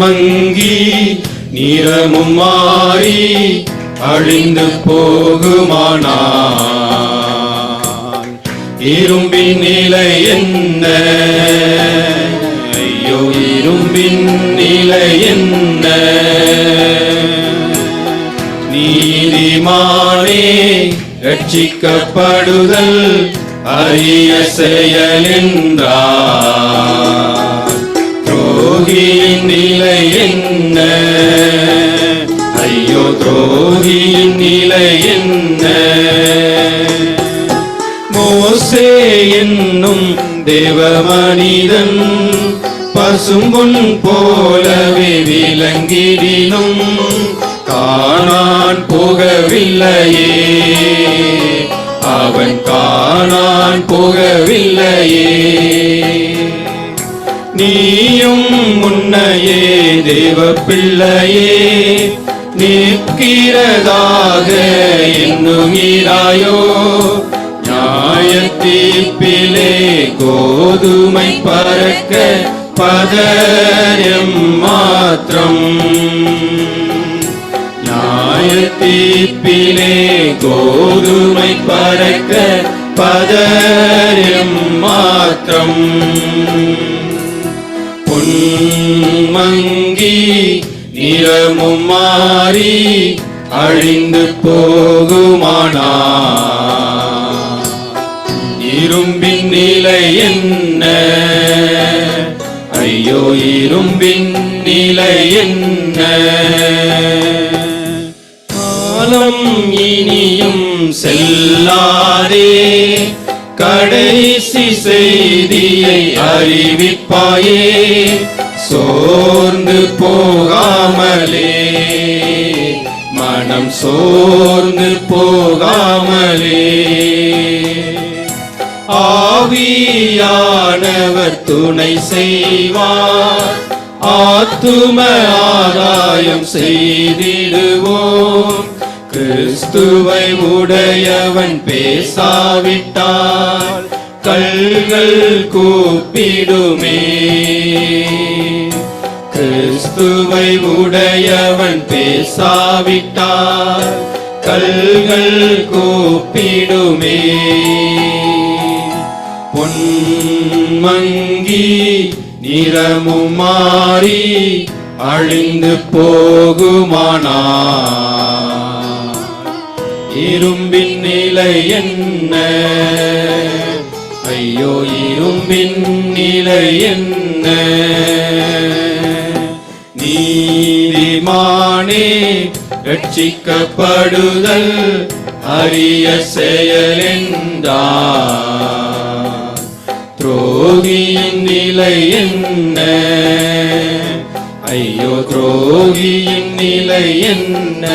மங்கி நிறமும் மாறி அழிந்து போகுமானா? இரும்பின் நிலை என்ன? ஐயோ இரும்பின் நிலை என்ன? நீதிமானே ரட்சிக்கப்படுதல் அரிய செயல் என்றார் துரோகியின் நிலை என்ன? ஐயோ துரோகியின் நிலை என்ன? மோசே என்னும் தேவ மனிதன் பசும்பொன் போலவே விளங்கிடினும் காணான் போகவில்லையே. அவன் காண பிள்ளையே தேவ பிள்ளையே நிற்கிறதாக எண்ணுகிறாயோ? நியாயத்தீர்ப்பிலே கோதுமை பறக்க பதயம் மாத்திரம். நியாயத்தீர்ப்பிலே கோதுமை பறக்க பதயம் மாத்திரம். மங்கி நிறமும் மாறி அழிந்து போகுமானா? இரும்பின் நிலை என்ன? ஐயோ இரும்பின் நிலை என்ன? காலம் இனியும் செல்லாதே. கடைசி செய்தியை அறிவிப்பாயே. சோர்ந்து போகாமலே. மனம் சோர்ந்து போகாமலே. ஆவியானவர் துணை செய்வார். ஆத்தும ஆதாயம் செய்திடுவோம். கிறிஸ்துவை உடையவன் பேசாவிட்டால் கல்கள் கூப்பிடுமே. கிறிஸ்துவை உடையவன் பேசாவிட்டால் கல்கள் கூப்பிடுமே. பொன்மங்கி நிறமும் மாறி அழிந்து போகுமானா இரும்பின் நிலை என்ன? ஐயோ இரும்பின் நிலை என்ன? நீதிமானே ரட்சிக்கப்படுதல் அரிய செயல் துரோகியின் நிலை என்ன? ஐயோ துரோகியின் நிலை என்ன?